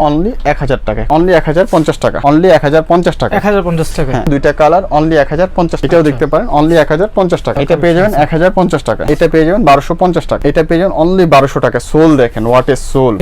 Only এক হাজার টাকা। অনলি এক হাজার পঞ্চাশ টাকা। অনলি এক হাজার পঞ্চাশ টাকা। এক হাজার পঞ্চাশ টাকা। হ্যাঁ দুইটা কালার অনলি এক হাজার পঞ্চাশ এটাও দেখতে পারেন অনলি এক হাজার পঞ্চাশ টাকা। এটা পেয়ে যাবেন এক হাজার পঞ্চাশ টাকা। এটা পেয়ে যাবেন বারোশো পঞ্চাশ টাকা। এটা পেয়ে যাবেন অনলি বারোশো টাকা। সোল দেখেন হোয়াট সোল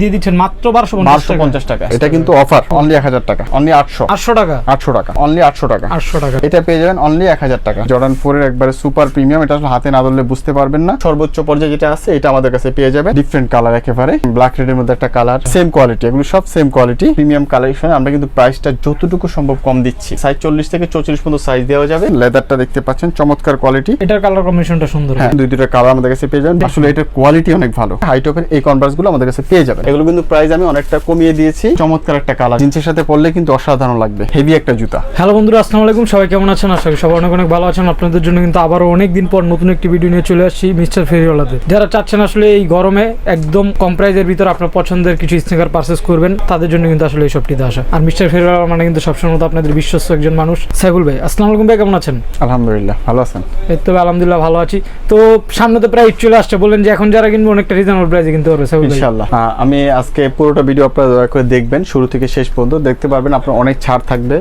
দিয়ে দিচ্ছেন মাত্র বারোশো বারোশো পঞ্চাশ টাকা। এটা কিন্তু অফার অনলি এক হাজার টাকা। অনলি আটশো। আটশো টাকা। আটশো টাকা। অনলি আটশো টাকা। আটশো টাকা। এটা পেয়ে যাবেন অনলি এক হাজার টাকা। জর্ডান ফোর এর একবারে সুপার প্রিমিয়াম এটা আসলে হাতে না ধরলে বুঝতে পারবেন না। সর্বোচ্চ পর্যায়ে যেটা আছে এটা আমাদের কাছে পেয়ে যাবে ডিফারেন্ট কালার একেবারে। ব্ল্যাক রেড এর মধ্যে একটা কালার সেম কোয়ালিটি এগুলো সব সেম কোয়ালিটি প্রিমিয়াম কালেকশন আমরা কিন্তু প্রাইসটা যতটুকু সম্ভব কম দিচ্ছি। সাইজ চল্লিশ থেকে চৌচল্লিশ পর্যন্ত সাইজ দেওয়া যাবে। লেদারটা দেখতে পাচ্ছেন চমৎকার কোয়ালিটি এটার কালার কম্বিনেশনটা সুন্দর। হ্যাঁ দুই দুটো কালার আমাদের কাছে পেয়ে যাবেন। আসলে এটার কোয়ালিটি অনেক ভালো। হাইটপের এই কনভার্সগুলো আমাদের কাছে পেয়ে যাবেন। এগুলো কিন্তু প্রাইস আমি অনেকটা কমিয়ে দিয়েছি। চমৎকার একটা কালার জিন্সের সাথে পরলে কিন্তু অসাধারণ লাগবে। হেভি একটা জুতা। হ্যালো বন্ধুরা আসসালামু আলাইকুম। সবাই কেমন আছেন? আশা করি সবাই অনেক অনেক ভালো আছেন। আপনাদের জন্য কিন্তু আবারও অনেক দিন পর নতুন একটি ভিডিও নিয়ে চলে আসছি মিস্টার ফেরিওয়ালাতে যারা চাচ্ছেন আসলে এই গরমে একদম কম প্রাইজের ভিতর আপনার পছন্দের কিছু স্নিকার পারচেস করবেন তাদের জন্য কিন্তু আসলে এই সবটিতে আসা আর মিস্টার ফেরিওয়ালা মানে কিন্তু সবসময় মতো আপনাদের বিশ্বস্ত একজন মানুষ। সাইবুল ভাই আসসালামু আলাইকুম ভাই কেমন আছেন? আলহামদুলিল্লাহ ভালো আছেন? এই তো আলহামদুলিল্লাহ ভালো আছি। তো সামনে তো প্রায় চলে আসছে বললেন যে এখন যারা কিনবে অনেকটা রিজনেবল প্রাইসে কিনতে পারবে সাইবুল ভাই। ইনশাআল্লাহ। আমি আজকে পুরোটা ভিডিও আপনারা দয়া করে দেখবেন শুরু থেকে শেষ পর্যন্ত। দেখতে পারবেন আপনার অনেক ছাড় থাকবে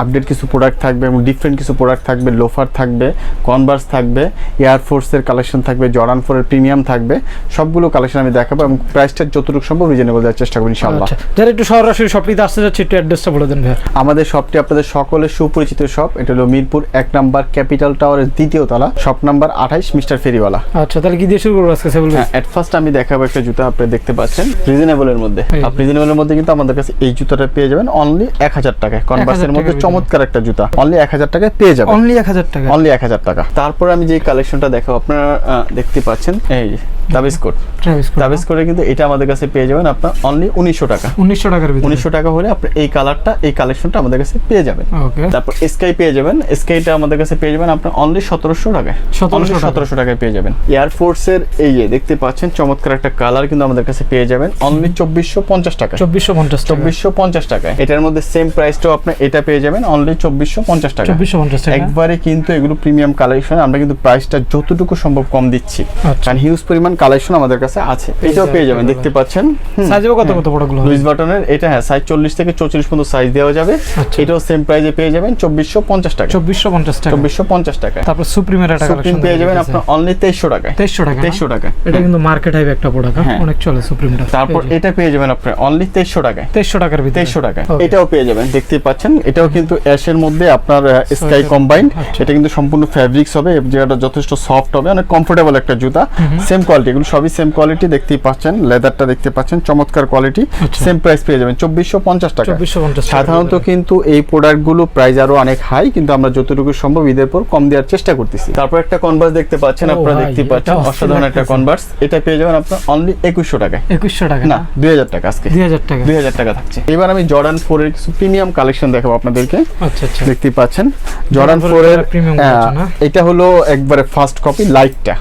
আপডেট কিছু প্রোডাক্ট থাকবে এবং ডিফারেন্ট কিছু প্রোডাক্ট থাকবে লোফার থাকবে কনভার্স থাকবে এয়ারফোর্সের কালেকশন থাকবে জর্ডান ফোরের প্রিমিয়াম থাকবে সবগুলো কালেকশন আমি দেখাবো এবং প্রাইসটা যতটুকু সম্ভব রিজনেবল দেওয়ার চেষ্টা করব ইনশাআল্লাহ। আচ্ছা যারা একটু সরাসরি সবটিতে আসতে যাচ্ছে একটু অ্যাড্রেসটা বলে দেন ভাই আমাদের শপটি আপনাদের সকলের সুপরিচিত শপ এটা হলো মিরপুর এক নাম্বার ক্যাপিটাল টাওয়ারের দ্বিতীয় তলা শপ নাম্বার আঠাইশ মিস্টার ফেরিওয়ালা। আচ্ছা তাহলে কি দিয়ে শুরু করব আজকে সাইবুল হ্যাঁ এট ফার্স্ট আমি দেখাবো একটা জুতা আপনি দেখতে পাচ্ছেন রিজনেবলের মধ্যে। আপনি রিজনেবলের মধ্যে কিন্তু আমাদের কাছে এই জুতাটা পেয়ে যাবেন অনলি এক হাজার টাকায়। কনভার্সের মধ্যে চমৎকার একটা জুতা। অনলি এক হাজার টাকায় পেয়ে যাবেন। অনলি এক হাজার টাকা অনলি এক হাজার টাকা। তারপর আমি যে কালেকশনটা দেখাবো আপনারা দেখতে পাচ্ছেন এই কোড ট্রাভিস তাবিজ করে কিন্তু এটা আমাদের কাছে পেয়ে যাবেন আপনার অনলি উনিশশো টাকা। উনিশশো টাকার উনিশশো টাকা হলে আপনি এই কালারটা এই কালেকশনটা আমাদের কাছে পেয়ে যাবেন। তারপর স্কাই পেয়ে যাবেন। স্কাইটা আমাদের কাছে পেয়ে যাবেন আপনার অনলি সতেরোশো টাকায়। 1700 সতেরোশো টাকায় পেয়ে যাবেন। এয়ারফোর্সের এই যে দেখতে পাচ্ছেন চমৎকার একটা কালার কিন্তু আমাদের কাছে পেয়ে যাবেন। অনলি চব্বিশশো পঞ্চাশ টাকা চব্বিশশো পঞ্চাশ চব্বিশশো পঞ্চাশ টাকায়। এটার মধ্যে সেম প্রাইসটাও আপনি এটা পেয়ে যাবেন অনলি চব্বিশশো পঞ্চাশ টাকা চব্বিশশো পঞ্চাশ টাকা একবারে কিন্তু এগুলো প্রিমিয়াম কালেকশন আমরা কিন্তু প্রাইসটা যতটুকু সম্ভব কম দিচ্ছি। আচ্ছা। কারণ হিউজ পরিমাণ কালেকশন আমাদের কাছে আছে। এটাও পেয়ে যাবেন দেখতে পাচ্ছেন হুম। সাইজেও কত কত বড়গুলো? লুইস বাটনের এটা হ্যাঁ সাইজ চল্লিশ থেকে চৌচল্লিশ পর্যন্ত সাইজ দেওয়া যাবে। আচ্ছা। এটাও সেম প্রাইসে পেয়ে যাবেন চব্বিশশো পঞ্চাশ টাকা চব্বিশশো পঞ্চাশ টাকা চব্বিশশো পঞ্চাশ টাকা তারপর সুপ্রিমের একটা কালেকশন পেয়ে যাবেন আপনার অনলি তেইশশো টাকায়। তেইশশো টাকা না? তেইশশো টাকা এটা কিন্তু মার্কেট হাইভ একটা প্রোডাক্ট হ্যাঁ। অনেক চলে সুপ্রিমটা তারপর এটা পেয়ে যাবেন আপনার অনলি তেইশশো টাকায়। তেইশশো টাকার ভিতরে। তেইশশো টাকা এটাও পেয়ে যাবেন দেখতে পাচ্ছেন। এটাও কিন্তু অ্যাশের মধ্যে আপনার স্কাই কম্বাইন্ড আচ্ছা। এটা কিন্তু সম্পূর্ণ ফ্যাব্রিক্স হবে যেটা যথেষ্ট সফট হবে অনেক কমফোর্টেবল একটা জুতা। সেম কোয়ালিটি এগুলো সবই সেম কোয়ালিটি দেখতেই পাচ্ছেন। লেদারটা দেখতে পাচ্ছেন চমৎকার কোয়ালিটি। সেম প্রাইস পেয়ে যাবেন চব্বিশশো পঞ্চাশ টাকা। সাধারণত কিন্তু এই প্রোডাক্টগুলো প্রাইস আরও অনেক হাই কিন্তু আমরা যতটুকু সম্ভব ঈদের পর কম দেওয়ার চেষ্টা করতেছি। তারপর একটা কনভার্স দেখতে পাচ্ছেন আপনারা দেখতে পাচ্ছেন অসাধারণ একটা কনভার্স এটা পেয়ে যাবেন আপনার অনলি একুশশো টাকায়। একুশশো টাকা না দুই হাজার টাকা আজকে। দুই হাজার টাকা। দুই হাজার টাকা থাকছে। এবার আমি জর্ডান ফোর এর কিছু প্রিমিয়াম কালেকশন দেখাবো আপনাদেরকে। আচ্ছা আচ্ছা। দেখতেই পাচ্ছেন জর্ডান ফোর এর collection, না? এটা হলো একবারে ফার্স্ট কপি লাইটটা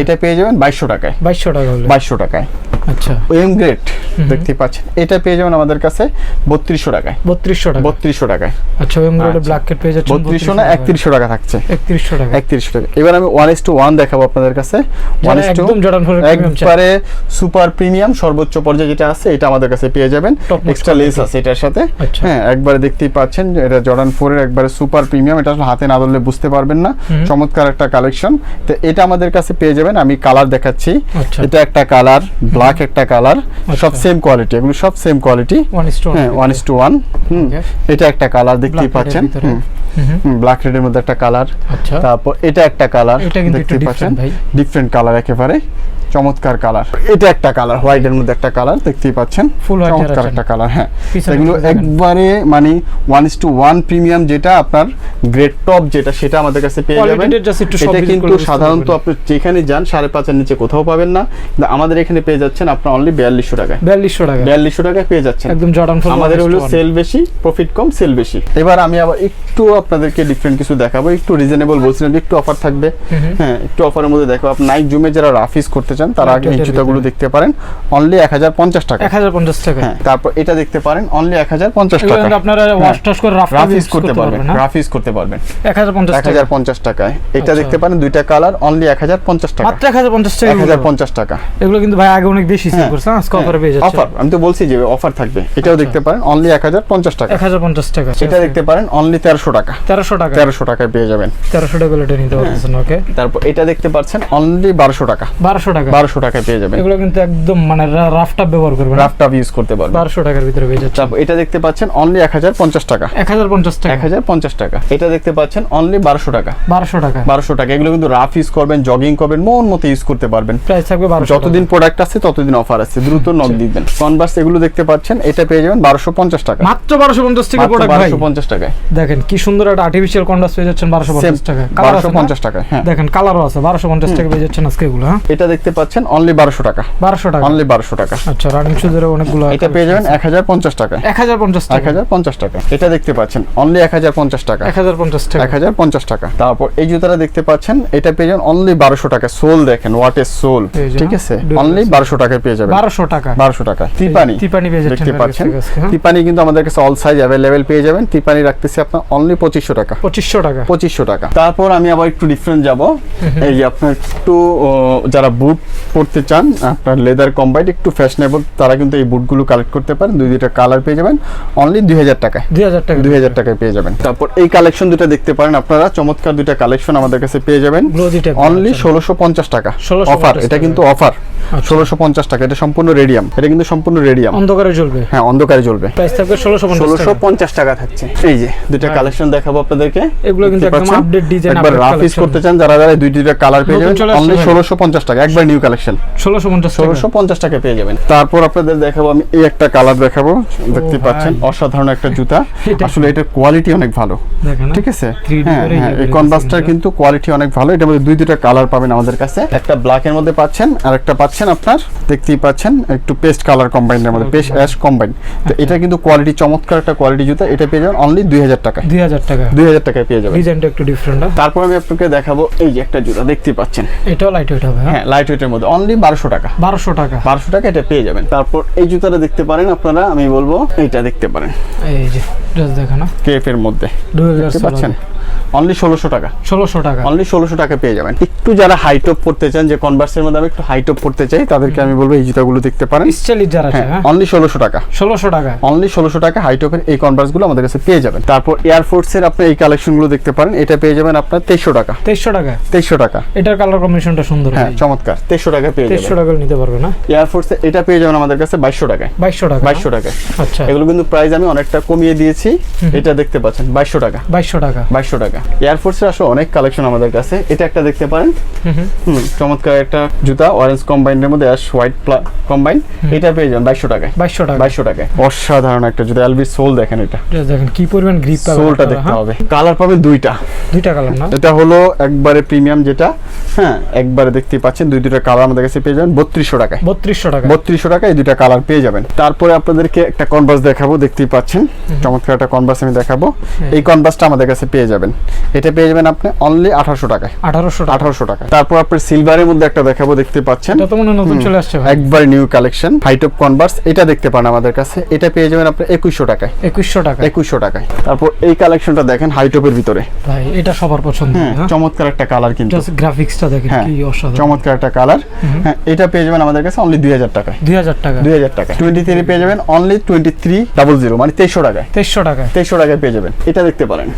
এটা পেয়ে যাবেন বাইশশো টাকায়। বাইশশো টাকা বাইশশো টাকায়। আচ্ছা। এম গ্রেড দেখতেই পাচ্ছেন। এটা পেয়ে যাবেন আমাদের কাছে বত্রিশশো টাকায়। বত্রিশশো টাকা। বত্রিশশো টাকায়। আচ্ছা ওই আচ্ছা। ব্ল্যাক কেট পেয়ে যাচ্ছেন বত্রিশশো না একত্রিশশো টাকা থাকছে। একত্রিশশো টাকা একত্রিশশো টাকা। এবার আমি ওয়ান এস টু ওয়ান দেখাবো আপনাদের কাছে। ওয়ান এস টু একবারে সুপার প্রিমিয়াম সর্বোচ্চ পর্যায়ে যেটা আছে এটা আমাদের কাছে পেয়ে যাবেন। এক্সট্রা লেস আছে এটার সাথে। আচ্ছা। হ্যাঁ একবারে দেখতেই পাচ্ছেন এটা জর্ডান ফোর এর একবারে সুপার প্রিমিয়াম এটা হাতে না ধরলে বুঝতে পারবেন না। চমৎকার একটা কালেকশন তো এটা আমাদের কাছে পেয়ে যাবেন। আমি কালার দেখাচ্ছি আচ্ছা। এটা একটা কালার ব্ল্যাক একটা কালার সব আচ্ছা। সেম কোয়ালিটি এগুলো সব same quality one is to হ্যাঁ ওয়ান ইস টু ওয়ান হুম এটা একটা কালার দেখতেই এর পাচ্ছেন। ব্ল্যাক রেডের মধ্যে একটা কালার। আচ্ছা। তারপর এটা একটা কালার এটা কিন্তু একটু দেখতে পাচ্ছেন ভাই। ডিফারেন্ট কালার একেবারে চমৎকার কালার। এটা একটা কালার হোয়াইটের মধ্যে একটা কালার দেখতেই পাচ্ছেন। এর চমৎকার একটা কালার হ্যাঁ। এগুলো একবারে মানে one is to one premium যেটা আপনার গ্রেড টপ যেটা সেটা আমাদের কাছে পেয়ে যাবেন। সব এটা কিন্তু সাধারণত আপনি যেখানে যান সাড়ে পাঁচের নিচে কোথাও পাবেন না। কিন্তু আমাদের এখানে পেয়ে যাচ্ছেন আপনার অনলি বিয়াল্লিশশো টাকায়। বিয়াল্লিশশো টাকা বিয়াল্লিশশো টাকায় পেয়ে যাচ্ছেন। একদম জর্ডান আমাদের হলো সেল বেশি প্রফিট কম সেল বেশি। এবার আমি আবার একটু আপনাদেরকে ডিফারেন্ট কিছু দেখাবো। একটু রিজনেবল বলছিলাম যে একটু অফার থাকবে। হ্যাঁ একটু অফারের মধ্যে দেখাবো আপনি নাইক জুমে যারা রাফিস করতে চান তারা আগে এই জুতাগুলো দেখতে পারেন। অনলি এক হাজার পঞ্চাশ টাকা। এক হাজার পঞ্চাশ টাকা হ্যাঁ তারপর এটা দেখতে পারেন অনলি এক হাজার পঞ্চাশ টাকা আপনারা ওয়াশ টাশ করে রাফিস করতে পারবেন রাফিস করতে পারবেন। এক হাজার পঞ্চাশ এক টাকা হাজার পঞ্চাশ টাকায়। এটা আচ্ছা। দেখতে পারেন দুইটা কালার অনলি এক হাজার পঞ্চাশ টাকা। মাত্র এক হাজার পঞ্চাশ টাকা এক হাজার পঞ্চাশ টাকা। এগুলো কিন্তু ভাই আগে অনেক বেশি সেল হ্যাঁ, করছে আজকে অফারে পেয়ে যাচ্ছে। অফার আমি তো বলছি যে অফার থাকবে। এটাও আচ্ছা। দেখতে পারেন অনলি এক হাজার পঞ্চাশ টাকা। এক হাজার পঞ্চাশ টাকা এটা দেখতে পারেন অনলি তেরোশো টাকা। তেরোশো টাকা। তেরোশো টাকায় পেয়ে যাবেন। তেরোশো টাকা এটা নিতে পারতেছেন ওকে তারপর এটা দেখতে পাচ্ছেন অনলি বারোশো টাকা। বারোশো টাকা। বারোশো টাকায় পেয়ে যাবেন। এগুলো কিন্তু একদম মানে ব্যবহার করবেন রাফটা ইউজ করতে পারবেন। বারোশো টাকার ভিতরে পেয়ে যাচ্ছে। তারপর এটা দেখতে পাচ্ছেন অনলি এক হাজার পঞ্চাশ টাকা। এক হাজার পঞ্চাশ টাকা। এক হাজার পঞ্চাশ টাকা। এটা দেখতে পাচ্ছেন অনলি বারোশো টাকা। বারোশো টাকা। বারোশো টাকা। এগুলো কিন্তু রাফ ইউজ করবেন জগিং করবেন মন মতো ইউজ করতে পারবেন। প্রাইস থাকবে বারোশো যতদিন প্রোডাক্ট আছে ততদিন অফার আছে। দ্রুত নক দিবেন কনভার্স এগুলো দেখতে পাচ্ছেন এটা পেয়ে যাবেন বারোশো পঞ্চাশ টাকা। মাত্র বারোশো পঞ্চাশ টাকা প্রোডাক্ট ভাই। বারোশো পঞ্চাশ টাকায়। দেখেন কি সুন্দর একটা আর্টিফিশিয়াল কন্ডাস পেয়ে যাচ্ছেন বারোশো পঞ্চাশ টাকা বারোশো পঞ্চাশ টাকা হ্যাঁ। দেখেন কালারও আছে। বারোশো পঞ্চাশ টাকা পেয়ে যাচ্ছেন আজকে এগুলো হ্যাঁ? এটা দেখতে পাচ্ছেন অনলি বারোশো টাকা। বারোশো টাকা। অনলি বারোশো টাকা। আচ্ছা রানিং শুজের অনেকগুলো এটা পেয়ে যাবেন এক হাজার পঞ্চাশ টাকা এক হাজার পঞ্চাশ এক টাকা হাজার পঞ্চাশ টাকা। এটা দেখতে পাচ্ছেন অনলি এক হাজার পঞ্চাশ টাকা। এক হাজার পঞ্চাশ টাকা। এক হাজার পঞ্চাশ টাকা। তারপর এই জুতাটা দেখতে পাচ্ছেন এটা পেয়ে যাবেন অনলি বারোশো টাকা সোল দেখেন হোয়াট এর সোল। ঠিক আছে? অনলি টাকায় পেয়ে যাবেন। টাকা। টাকা। তিপানি। তিপানি পেয়ে যাচ্ছেন দেখতে পাচ্ছেন? হ্যাঁ? তিপানি কিন্তু আমাদের কাছে অল সাইজ পেয়ে যাবেন। তিপানি রাখতেছি আপনার অনলি টাকা। টাকা। টাকা। তারপর আমি আবার একটু ডিফারেন্ট যাব। এই যে আপনার একটু যারা বুট পড়তে চান আপনার লেদার কম্বাইড একটু ফ্যাশনেবল তারা কিন্তু এই বুটগুলো কালেক্ট করতে পারেন। দুই দুইটা কালার পেয়ে যাবেন। অনলি দুই হাজার টাকায়। দুই হাজার টাকা দুই হাজার টাকায় পেয়ে যাবেন। তারপর এই কালেকশন দুটো দেখতে পারেন আপনারা। চমৎকার দুইটা কালেকশন আমাদের কাছে পেয়ে যাবেন। অনলি ষোলোশো পঞ্চাশ টাকা। 1650 অফার এটা কিন্তু অফার। ষোলোশো পঞ্চাশ টাকা। এটা সম্পূর্ণ রেডিয়াম। এটা কিন্তু সম্পূর্ণ রেডিয়াম। অন্ধকারে জ্বলবে? হ্যাঁ অন্ধকারে জ্বলবে। প্রাইস থাকবে ষোলোশো ষোলোশো টাকা। পঞ্চাশ টাকা থাকছে। এই যে দুইটা কালেকশন দেখাবো আপনাদেরকে। এগুলো কিন্তু একদম? আপডেট ডিজাইন একবার রাফ ইউজ করতে চান যারা যারা দুই দুইটা কালার পেয়ে যাবেন অনলি। ষোলোশো পঞ্চাশ টাকা। একবার নিউ কালেকশন ষোলোশো পঞ্চাশ টাকা। ষোলোশো পঞ্চাশ টাকা পেয়ে যাবেন। তারপর আপনাদের দেখাবো আমি এই একটা কালার দেখাবো। দেখতে পাচ্ছেন অসাধারণ একটা জুতা। আসলে এটার কোয়ালিটি অনেক ভালো। ঠিক আছে? 3D হ্যাঁ হ্যাঁ এই কনভার্সটার কিন্তু কোয়ালিটি অনেক ভালো। এটার মধ্যে দুই দুইটা কালার পাবেন আমাদের কাছে। একটা ব্ল্যাক এর মধ্যে পাচ্ছেন আর একটা পাচ্ছেন আপনার দেখতেই পাচ্ছেন একটু পেস্ট কালার কম্বাইনের মধ্যে পেস্ট অ্যাশ কম্বাইন তো এটা কিন্তু কোয়ালিটি চমৎকার একটা কোয়ালিটি জুতা এটা পেয়ে যাবেন অনলি দুই হাজার টাকা দুই হাজার টাকা। দুই হাজার টাকায় পেয়ে যাবেন। ডিজাইনটা একটু ডিফারেন্ট তারপর আমি আপনাকে দেখাবো এই যে একটা জুতা দেখতেই পাচ্ছেন। এটাও লাইট ওয়েট হবে হ্যাঁ? হ্যাঁ লাইট ওয়েটের মধ্যে অনলি বারোশো টাকা। বারোশো টাকা। বারোশো টাকা এটা পেয়ে যাবেন। তারপর এই জুতাটা দেখতে পারেন আপনারা আমি বলব এইটা দেখতে পারেন। এই যে দেখেন কেফ এর মধ্যে। দেখতে পাচ্ছেন? অনলি ষোলোশো টাকা। ষোলোশো টাকা। অনলি ষোলোশো টাকা পেয়ে যাবেন। একটু যারা হাই টপ পড়তে চান যে কনভার্সের মধ্যে আমি একটু হাই টপ পড়তে চাই তাদেরকে আমি বলব এই জুতাগুলো দেখতে পারেন। স্টাইলিশ যারা হ্যাঁ হ্যাঁ। অনলি ষোলোশো টাকা। ষোলোশো টাকা। অনলি ষোলোশো টাকা এই কনভার্সগুলো আমাদের কাছে পেয়ে যাবেন। তারপর এয়ারফোর্সের আপনি এই কালেকশনগুলো দেখতে পারেন এটা পেয়ে যাবেন আপনার তেইশশো টাকা। তেইশশো টাকা? তেইশশো টাকা। এটার কালার কম্বিনেশনটা সুন্দর হ্যাঁ চমৎকার। তেইশশো টাকা পেয়ে তেইশশো টাকা নিতে পারবে না? এয়ারফোর্সে এটা পেয়ে যাবেন আমাদের কাছে বাইশশো টাকায়। বাইশশো টাকা বাইশশো টাকায়। আচ্ছা। এগুলো কিন্তু প্রাইস আমি অনেকটা কমিয়ে দিয়েছি। এটা দেখতে পাচ্ছেন বাইশশো টাকা। বাইশশো টাকা। বাইশশো টাকা। এয়ারফোর্সের আসলে অনেক কালেকশন আমাদের কাছে। এটা একটা দেখতে পারেন। হুম চমৎকার একটা জুতা অরেঞ্জ কম্বাইনের মধ্যে অ্যাশ হোয়াইট কম্বাইন এটা পেয়ে যাবেন বাইশশো টাকায়। বাইশশো টাকা বাইশশো টাকায়। অসাধারণ একটা জুতা এলবি সোল দেখেন এটা। দেখেন কি পরিমাণ গ্রিপ পাবে সোলটা দেখতে হ্যাঁ? হবে। কালার পাবে দুইটা। দুইটা কালার না? এটা হলো একবারে প্রিমিয়াম যেটা হ্যাঁ একবারে দেখতে পাচ্ছেন দুই দুইটা কালার আমাদের কাছে পেয়ে যাবেন বত্রিশশো টাকায়। বত্রিশশো টাকা বত্রিশশো টাকা এই দুইটা কালার পেয়ে যাবেন। তারপরে আপনাদেরকে একটা কনভার্স দেখাবো দেখতেই পাচ্ছেন। চমৎকার একটা কনভার্স আমি দেখাবো। এই কনভার্সটা আমাদের কাছে পেয়ে যাবেন। এটা পেয়ে যাবেন আপনি অনলি আঠারোশো টাকায়। আঠারোশো আঠারোশো টাকা তারপর আপনার সিলভারের মধ্যে একটা দেখাবো দেখতে পাচ্ছেন। হয় নতুন চলে আসছে একবার new collection height of Converse এটা দেখতে পান আমাদের কাছে। এটা পেয়ে যাবেন আপনি একুশশো টাকায়। একুশশো টাকা একুশশো টাকায়। তারপর এই কালেকশনটা দেখেন হাইটপের ভিতরে। ভাই এটা সবার পছন্দ হ্যাঁ হ্যাঁ? চমৎকার একটা কালার কিন্তু। গ্রাফিক্সটা দেখেন হ্যাঁ কি অসাধারণ। চমৎকার একটা কালার হ্যাঁ এটা পেয়ে যাবেন আমাদের কাছে অনলি দুই হাজার টাকায়। দুই হাজার টাকা দুই হাজার টাকা টোয়েন্টি থ্রি পেয়ে যাবেন only twenty three double zero মানে তেইশশো টাকায়। তেইশশো টাকা তেইশশো টাকায় পেয়ে যাবেন। এটা দেখতে পারেন।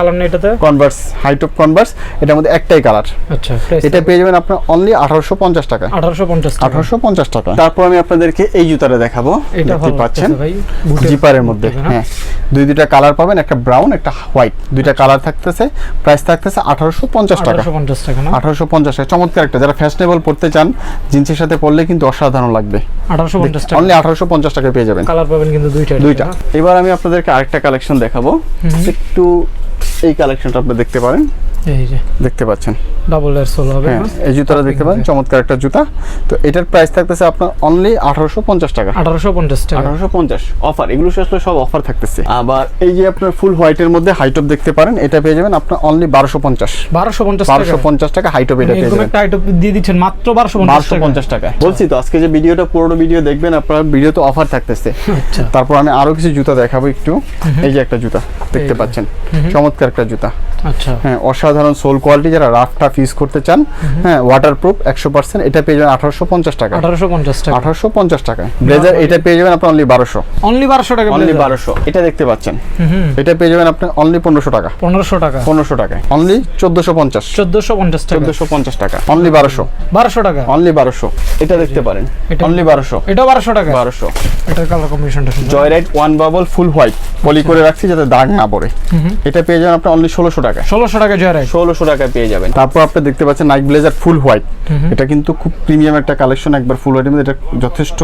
কালার নেই এটাতে? কনভার্স হাইট অফ কনভার্স এটার মধ্যে একটাই কালার। আচ্ছা এটা পেয়ে যাবেন আপনার অনলি আঠারোশো পঞ্চাশ টাকা। আঠারোশো পঞ্চাশ টাকা। আঠারোশো পঞ্চাশ টাকা। তারপর আমি আপনাদেরকে এই জুতাটা দেখাবো। এটা দেখতে পাচ্ছেন? ভাই জিপারের মধ্যে মধ্যে, হ্যাঁ। দুই দুইটা কালার পাবেন একটা ব্রাউন একটা হোয়াইট। দুইটা কালার থাকতেছে প্রাইস থাকতেছে আঠারোশো পঞ্চাশ টাকা। আঠারোশো পঞ্চাশ টাকা না? আঠারোশো পঞ্চাশ টাকা। চমৎকার একটা। যারা ফ্যাশনেবল পড়তে চান জিন্সের সাথে পরলে কিন্তু অসাধারণ লাগবে। আঠারোশো পঞ্চাশ টাকা। অনলি আঠারোশো পঞ্চাশ টাকায় পেয়ে যাবেন। কালার পাবেন কিন্তু দুইটা দুইটা। এবার আমি আপনাদেরকে আরেকটা কালেকশন দেখাবো। একটু এই কালেকশনটা আপনি দেখতে পারেন। এই যে। দেখতে পাচ্ছেন। ডাবল এর সোল হবে। হ্যাঁ? এই জুতাটা দেখতে পারেন চমৎকার একটা জুতা। তো এটার প্রাইস থাকতেছে আপনার অনলি আঠারোশো পঞ্চাশ টাকা। আঠারোশো পঞ্চাশ টাকা। আঠারোশো পঞ্চাশ অফার এগুলো আসলে সব অফার থাকতেছে। আবার এই যে আপনার ফুল হোয়াইটের মধ্যে হাইটপ দেখতে পারেন এটা পেয়ে যাবেন আপনার অনলি বারোশো পঞ্চাশ। বারোশো পঞ্চাশ বারোশো টাকা পঞ্চাশ টাকা হাইটপ এটা পেয়ে যাবেন। একটা আইটেম দিয়ে দিচ্ছেন মাত্র বারোশো পঞ্চাশ বারোশো টাকা পঞ্চাশ টাকা। বলছি তো আজকে যে ভিডিওটা পুরোনো ভিডিও দেখবেন আপনার ভিডিও তো অফার থাকতেছে। আচ্ছা। তারপর আমি আরও কিছু জুতা দেখাবো একটু। এই যে একটা জুতা দেখতে পাচ্ছেন। চমৎকার একটা জুতা। আচ্ছা। হ্যাঁ অসাধারণ সোল কোয়ালিটি যারা রাফ টাফ ইউজ করতে চান হ্যাঁ ওয়াটারপ্রুফ একশো পার্সেন্ট এটা পেয়ে যাবেন আঠারোশো পঞ্চাশ টাকা আঠারোশো পঞ্চাশ টাকা। আঠারোশো পঞ্চাশ টাকায়। ব্লেজার এটা পেয়ে যাবেন আপনার অনলি বারোশো। অনলি বারোশো টাকা অনলি বারোশো এটা দেখতে পাচ্ছেন। এটা পেয়ে যাবেন আপনি অনলি পনেরোশো টাকা। পনেরোশো টাকা। পনেরোশো টাকায়। অনলি চোদ্দোশো পঞ্চাশ। চোদ্দশো পঞ্চাশ টাকা। চোদ্দোশো পঞ্চাশ টাকা। অনলি বারোশো। বারোশো টাকা। অনলি বারোশো। এটা দেখতে পারেন। এটা- অনলি বারোশো। এটা বারোশো টাকা। বারোশো। এটার কালার কম্বিনেশনটা Joyride one bubble full white poly করে রাখছি যাতে দাগ না পড়ে। এটা পেয়ে যাবেন আপনি অনলি ষোলোশো টাকা ষোলোশো টাকা জয়রাই ষোলোশো টাকায় পেয়ে যাবেন। তারপর আপনি দেখতে পাচ্ছেন নাইক ব্লেজার ফুল হোয়াইট এটা কিন্তু খুব প্রিমিয়াম একটা কালেকশন একবার ফুল হোয়াইটের মধ্যে। এটা যথেষ্ট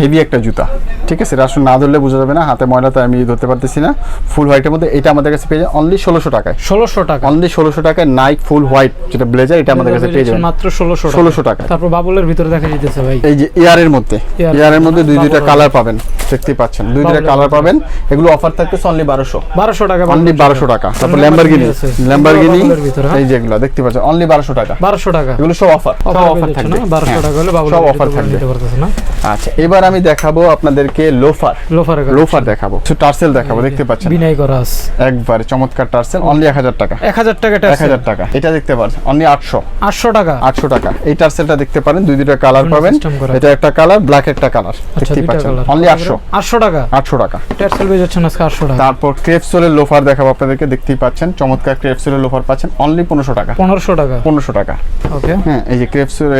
হেভি একটা জুতা। ঠিক আছে? এটা আসলে না ধরলে বোঝা যাবে না। হাতে ময়লা তো আমি ধরতে পারতেছি না। ফুল হোয়াইটের মধ্যে এটা আমাদের কাছে পেয়ে যাবেন অনলি ষোলোশো টাকায়। ষোলোশো টাকা। অনলি ষোলোশো টাকায় নাইক ফুল হোয়াইট যেটা ব্লেজার এটা আমাদের কাছে পেয়ে যাবেন। মাত্র ষোলোশো ষোলোশো টাকা তারপর বাবুলের ভিতরে দেখা যেতেছে ভাই। এই যে ইয়ারের মধ্যে। ইয়ারের মধ্যে দুই দুইটা কালার পাবেন। দেখতেই পাচ্ছেন। দুই দুইটা কালার পাবেন। এগুলো অফার থাকতেছে অনলি বারোশো। বারোশো টাকা অনলি বারোশো টাকা। তারপর ল্যাম্বারগিনি। ল্যাম্বারগিনি বাবুলের ভিতরে, হ্যাঁ? এই যেগুলো দেখতে পাচ্ছেন অনলি বারোশো টাকা। বারোশো টাকা। এগুলো সব অফার সব অফার থাকবে না? বারোশো হ্যাঁ, টাকা হলে বাবুলের সব অফার থাকবে। না? আচ্ছা এবার আমি দেখাবো আপনাদেরকে লোফার লোফারের লোফার দেখাবো। কিছু টার্সেল দেখাবো দেখতে পাচ্ছেন? বিনাই করা আছে একবার চমৎকার টার্সেল অনলি এক হাজার টাকা। এক হাজার টাকা এক হাজার টাকা এটা দেখতে পাচ্ছেন অনলি আটশো। আটশো টাকা। আটশো টাকা। এই টার্সেলটা দেখতে পারেন দুই দুইটা কালার পাবেন। এটা একটা কালার ব্ল্যাক একটা কালার আচ্ছা দুইটা পাচ্ছেন অনলি আটশো। আটশো টাকা। আটশো টাকা। টেরসেল যাচ্ছেন আজকে আটশো টাকা? তারপর ক্রেপসোলের লোফার দেখাবো আপনাদেরকে দেখতেই পাচ্ছেন চমৎকার ক্রেপসোলের লোফার পাচ্ছেন। অনলি পনেরোশো টাকা। পনেরোশো টাকা? পনেরোশো টাকা। ওকে হ্যাঁ এই যে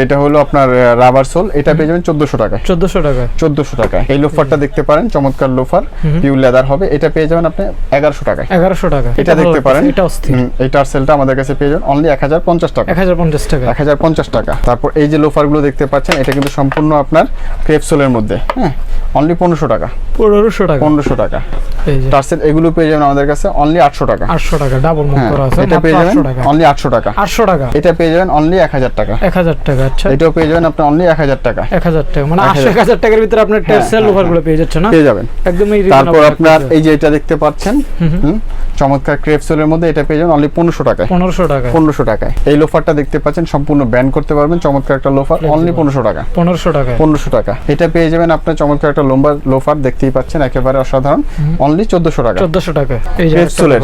এটা হলো আপনার রাবার সোল এটা পেয়ে যাবেন চোদ্দশো টাকায়। চোদ্দশো টাকা চোদ্দশো টাকায়। এই লোফারটা দেখতে পারেন চমৎকার লোফার পিউর লেদার হবে। এটা পেয়ে যাবেন আপনি এগারোশো টাকায়। এগারোশো টাকা এটা দেখতে পারেন। এটা অস্থির। হুম, এই আমাদের কাছে পেয়ে যাবেন অনলি এক হাজার পঞ্চাশ টাকা। এক হাজার পঞ্চাশ টাকা এক হাজার পঞ্চাশ টাকা। তারপর এই যে লোফারগুলো দেখতে পাচ্ছেন এটা কিন্তু সম্পূর্ণ আপনার ক্রেপসোলের মধ্যে। হ্যাঁ অনলি পনেরোশো টাকা। পনেরোশো টাকা। পনেরোশো টাকা। টার্সেল এগুলো পেয়ে যাবেন আমাদের কাছে অনলি আটশো টাকা। আটশো টাকা ডাবল মুখ হ্যাঁ করা আছে এটা পেয়ে যাবেন আটশো টাকা। অনলি আটশো টাকা। আটশো টাকা। এটা পেয়ে যাবেন অনলি এক হাজার টাকা। এক হাজার টাকা আচ্ছা। এটাও পেয়ে যাবেন আপনি অনলি এক হাজার টাকা। এক হাজার টাকা মানে আটশো এক হাজার টাকার ভিতরে আপনার টেরসেল হ্যাঁ, পেয়ে যাচ্ছে না? পেয়ে যাবেন। একদমই তারপর আপনার এই যে এটা দেখতে পাচ্ছেন চমৎকার ক্রেপসোলের মধ্যে এটা পেয়ে যাবেন অনলি পনেরোশো টাকায়। পনেরোশো টাকা পনেরোশো টাকায়। এই লোফারটা দেখতে পাচ্ছেন সম্পূর্ণ ব্যান করতে পারবেন চমৎকার একটা লোফার অনলি পনেরোশো টাকা পনেরোশো টাকা পনেরোশো টাকা। এটা পেয়ে যাবেন আপনার চমৎকার একটা লম্বা লোফার দেখতেই পাচ্ছেন একেবারে অসাধারণ অনলি চোদ্দশো টাকা। চোদ্দশো টাকা ক্রেপসোলের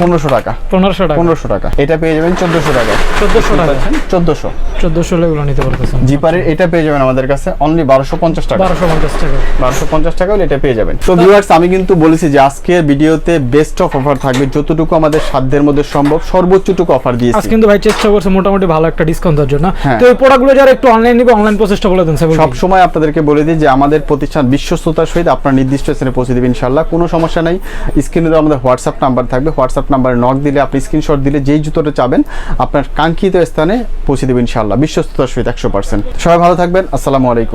পনেরোশো টাকা। পনেরোশো টাকা। পনেরোশো টাকা। এটা পেয়ে যাবেন চোদ্দশো টাকা। চোদ্দশো টাকা। চোদ্দশো। চোদ্দশো এগুলো নিতে পারতেছেন। জিপারের এটা পেয়ে যাবেন আমাদের কাছে অনলি বারোশো পঞ্চাশ টাকা। বারোশো পঞ্চাশ টাকা। বারোশো পঞ্চাশ টাকা এটা পেয়ে যাবেন। তো ভিউয়ার্স আমি কিন্তু বলেছি যে আজকের ভিডিওতে বেস্ট অফ অফার থাকবে যতটুকু আমাদের সাধ্যের মধ্যে সম্ভব সর্বোচ্চটুকু অফার আজ দিয়েছি কিন্তু ভাই চেষ্টা করছে মোটামুটি ভালো একটা ডিসকাউন্ট দেওয়ার জন্য। হ্যাঁ। তো এই প্রোডাক্টগুলো যারা একটু অনলাইন নিবে অনলাইন প্রসেসটা বলে দেন সব সময় আপনাদেরকে বলে দিই যে আমাদের প্রতিষ্ঠান বিশ্বস্ততার সহিত আপনার নির্দিষ্ট স্থানে পৌঁছে দেবেন ইনশাল্লাহ কোনো সমস্যা নেই। স্ক্রিনে তো আমাদের হোয়াটসঅ্যাপ নাম্বার থাকবে। হোয়াটসঅ্যাপ নাম্বারে নক দিলে, আপনি স্ক্রিনশট দিলে যেই জুতোটা চাবেন, আপনার কাঙ্ক্ষিত স্থানে পৌঁছে দেবেন ইনশাল্লাহ বিশ্বস্ততার সহিত একশো পার্সেন্ট সবাই ভালো থাকবেন। আসসালামু আলাইকুম।